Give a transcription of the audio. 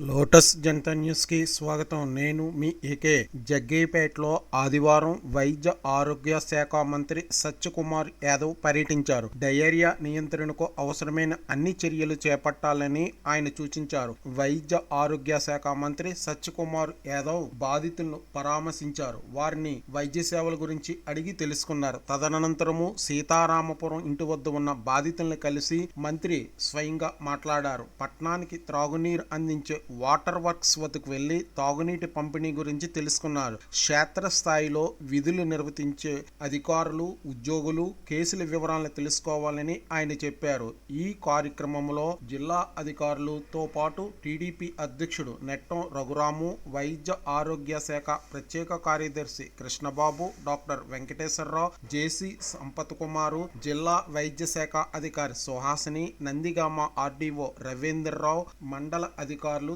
Lotus Janata న్యూస్కి స్వాగతం. నేను మీ ఏకే. జగ్గేపేటలో ఆదివారం వైద్య ఆరోగ్య శాఖ మంత్రి సత్యకుమార్ యాదవ్ పర్యటించారు. డయేరియా నియంత్రణకు అవసరమైన అన్ని చర్యలు చేపట్టాలని ఆయన సూచించారు. వైద్య ఆరోగ్య శాఖ మంత్రి సత్యకుమార్ యాదవ్ బాధితులను పరామర్శించారు. వారిని వైద్య సేవల గురించి అడిగి తెలుసుకున్నారు. తదనంతరము సీతారామపురం ఇంటి వద్ద ఉన్న బాధితులను కలిసి మంత్రి స్వయంగా మాట్లాడారు. పట్టణానికి త్రాగునీరు అందించే వాటర్ వర్క్స్ వద్దకు వెళ్ళి తాగునీటి పంపిణీ గురించి తెలుసుకున్నారు. క్షేత్రస్థాయిలో విధులు నిర్వర్తించే అధికారులు ఉద్యోగులు కేసుల వివరాలను తెలుసుకోవాలని ఆయన చెప్పారు. ఈ కార్యక్రమంలో జిల్లా అధికారులతో పాటు టీడీపీ అధ్యక్షుడు నెట్టం రఘురాము వైద్య ఆరోగ్య శాఖ ప్రత్యేక కార్యదర్శి కృష్ణబాబు డాక్టర్ వెంకటేశ్వరరావు జేసీ సంపత్ కుమారు జిల్లా వైద్య శాఖ అధికారి సుహాసిని నందిగామ ఆర్డీఓ రవీంద్రరావు మండల అధికారులు